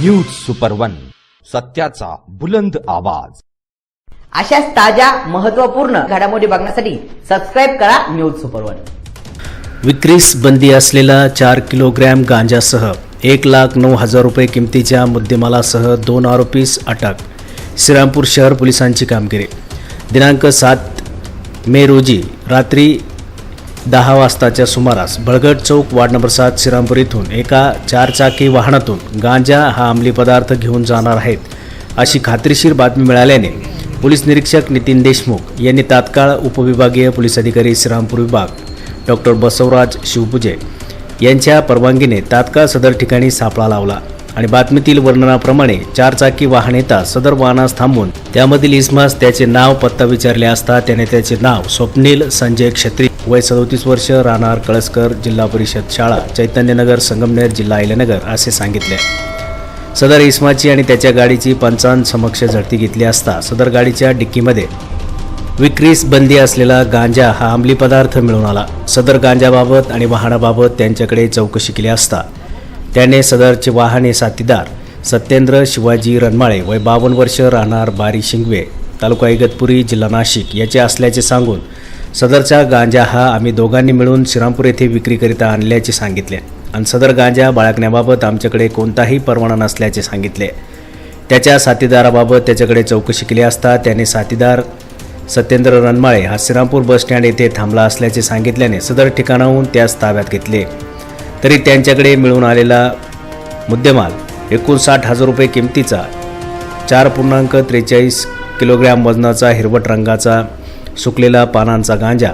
News super one सत्याचा बुलंद आवाज. अशाच ताज्या महत्त्वपूर्ण घडामोडी बघण्यासाठी सबस्क्राईब करा न्यूज सुपर वन विक्रीस बंदी असलेला चार किलोग्रॅम गांजासह एक लाख नऊ हजार रुपये किमतीच्या मुद्देमालासह दोन आरोपीस अटक. श्रीरामपूर शहर पोलिसांची कामगिरी. दिनांक सात मे रोजी रात्री दहा वाजताच्या सुमारास बळगट चौक वार्ड नंबर सात श्रीरामपूर इथून एका चारचाकी वाहनातून गांजा हा अंमली पदार्थ घेऊन जाणार आहेत अशी खात्रीशीर बातमी मिळाल्याने पोलीस निरीक्षक नितीन देशमुख यांनी तात्काळ उपविभागीय पोलीस अधिकारी श्रीरामपूर विभाग डॉक्टर बसवराज शिवपुजे यांच्या परवानगीने तात्काळ सदर ठिकाणी सापळा लावला आणि बातमीतील वर्णनाप्रमाणे चारचाकी वाहन येता सदर वाहनास थांबून त्यामधील इस्मास त्याचे नाव पत्ता विचारले असता त्याने त्याचे नाव स्वप्नील संजय क्षत्री वय सदोतीस वर्ष राहणार कळसकर जिल्हा परिषद शाळा चैतन्यनगर संगमनेर जिल्हा अहिल्यानगर असे सांगितले. सदर इस्माची आणि त्याच्या गाडीची पंचांत समक्ष झडती घेतली असता सदर गाडीच्या डिक्कीमध्ये विक्रीस बंदी असलेला गांजा हा अंमली पदार्थ मिळून आला. सदर गांजाबाबत आणि वाहनाबाबत त्यांच्याकडे चौकशी केली असता त्याने सदरचे वाहने साथीदार सत्येंद्र शिवाजी रनमाळे वय बावन्न वर्ष राहणार बारी शिंगवे तालुका इगतपुरी जिल्हा नाशिक याचे असल्याचे सांगून सदरचा गांजा हा आम्ही दोघांनी मिळून श्रीरामपूर येथे विक्रीकरिता आणल्याचे सांगितले. आणि सदर गांजा बाळगण्याबाबत आमच्याकडे कोणताही परवाना नसल्याचे सांगितले. त्याच्या साथीदाराबाबत त्याच्याकडे चौकशी केली असता त्याने साथीदार सत्येंद्र रनमाळे हा श्रीरामपूर बस स्टँड येथे थांबला असल्याचे सांगितल्याने सदर ठिकाणाहून त्यास ताब्यात घेतले. तरी त्यांच्याकडे मिळून आलेला मुद्देमाल एकोणसाठ हजार रुपये किमतीचा चार पूर्णांक त्रेचाळीस किलोग्रॅम वजनाचा हिरवट रंगाचा सुकलेला पानांचा गांजा.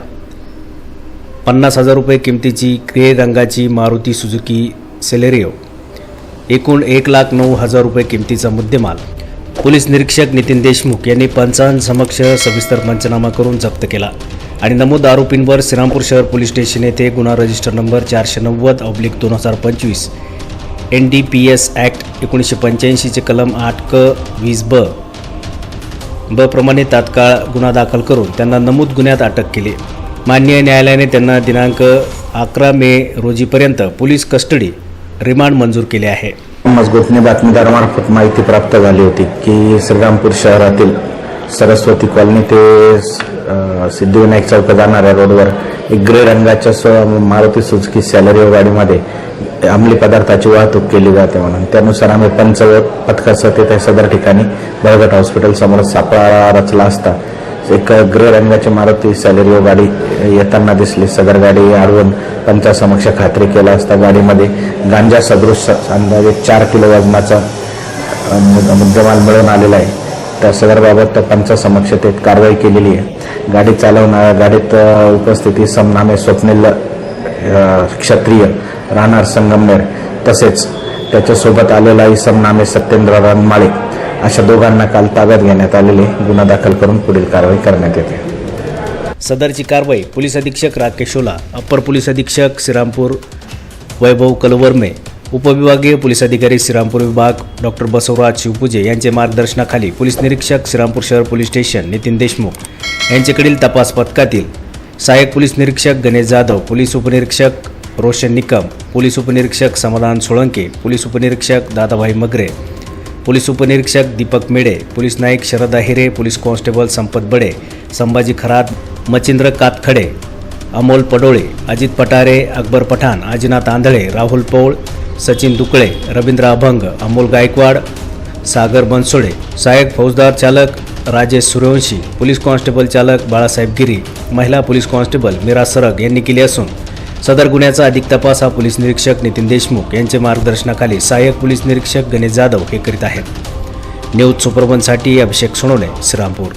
पन्नास हजार रुपये किमतीची ग्रे रंगाची मारुती सुझुकी सेलेरिओ. एकूण एक लाख नऊ हजार रुपये किमतीचा मुद्देमाल. पोलीस निरीक्षक नितीन देशमुख यांनी पंचांसमक्ष सविस्तर पंचनामा करून जप्त केला आणि नमूद आरोपींवर श्रीरामपूर शहर पोलीस स्टेशन येथे गुन्हा रजिस्टर नंबर चारशे नव्वद ऑब्लिक दोन हजार पंचवीस N D P S act एकोणीसशे पंच्याऐंशीचे कलम आठ क वीस ब ब प्रमाणे तात्काळ गुन्हा दाखल करून त्यांना नमूद गुन्ह्यात अटक केली. मान्य न्यायालयाने त्यांना दिनांक अकरा मे रोजीपर्यंत पोलीस कस्टडी रिमांड मंजूर केले आहे. मजगूतने बातमीदारामार्फत माहिती प्राप्त झाली होती की श्रीरामपूर शहरातील सरस्वती कॉलनी ते सिद्धिविनायक चौक जाणाऱ्या रोडवर एक ग्रे रंगाच्या स्व मारुती सुझुकी सॅलरी गाडीमध्ये अंमली पदार्थाची वाहतूक केली जाते म्हणून. त्यानुसार आम्ही पंच पथकासह तिथे सदर ठिकाणी बळगट हॉस्पिटल समोर सापळा रचला असता. एक ग्रे रंगाची मारुती सॅलेरिओ गाडी येताना दिसली. सदर गाडी अडवून पंचासमक्ष खात्री केला असता. गाडीमध्ये गांजा सदृश अंदाजे चार किलो वजनाचा मुद्देमाल मिळून आलेला आहे. त्या सदरबाबत पंचासमक्ष ते कारवाई केलेली आहे. गाडी चालवणाऱ्या गाडीत उपस्थिती समनामे स्वप्नील क्षत्रिय राहणार संगमनेर. तसेच त्याच्यासोबत आलेला इसम नामे सत्येंद्र रनमाळे अशा दोघांना काल ताब्यात घेण्यात आलेले गुन्हा दाखल करून पुढील कारवाई करण्यात येते. सदरची कारवाई पोलीस अधीक्षक राकेश ओला अप्पर पोलीस अधीक्षक श्रीरामपूर वैभव कलवर्मे उपविभागीय पोलीस अधिकारी श्रीरामपूर विभाग डॉक्टर बसवराज शिवपूजे यांचे मार्गदर्शनाखाली पोलीस निरीक्षक श्रीरामपूर शहर पोलीस स्टेशन नितीन देशमुख यांच्याकडील तपास पथकातील सहाय्यक पोलीस निरीक्षक गणेश जाधव पोलीस उपनिरीक्षक रोशन निकम पोलीस उपनिरीक्षक समाधान सोळंके पोलीस उपनिरीक्षक दादाभाई मगरे पोलीस उपनिरीक्षक Deepak Mede police Naik Sharad Ahire police constable Sampat Bade Sambhaji Kharat Machindra Katkhade Amol Padole Ajit Patare Akbar Pathan Ajinath आंधळे राहुल पौळ सचिन दुकळे रवींद्र अभंग अमोल गायकवाड सागर बनसोडे सहाय्यक फौजदार चालक राजेश सूर्यवंशी पोलीस कॉन्स्टेबल चालक बाळासाहेब गिरी महिला पोलीस कॉन्स्टेबल मीरा सरग यांनी केली असून सदर गुन्ह्याचा अधिक तपास हा पोलीस निरीक्षक नितीन देशमुख यांच्या मार्गदर्शनाखाली सहाय्यक पोलीस निरीक्षक गणेश जाधव हे करीत आहेत. न्यूज सुपरवनसाठी अभिषेक सोनवणे श्रीरामपूर.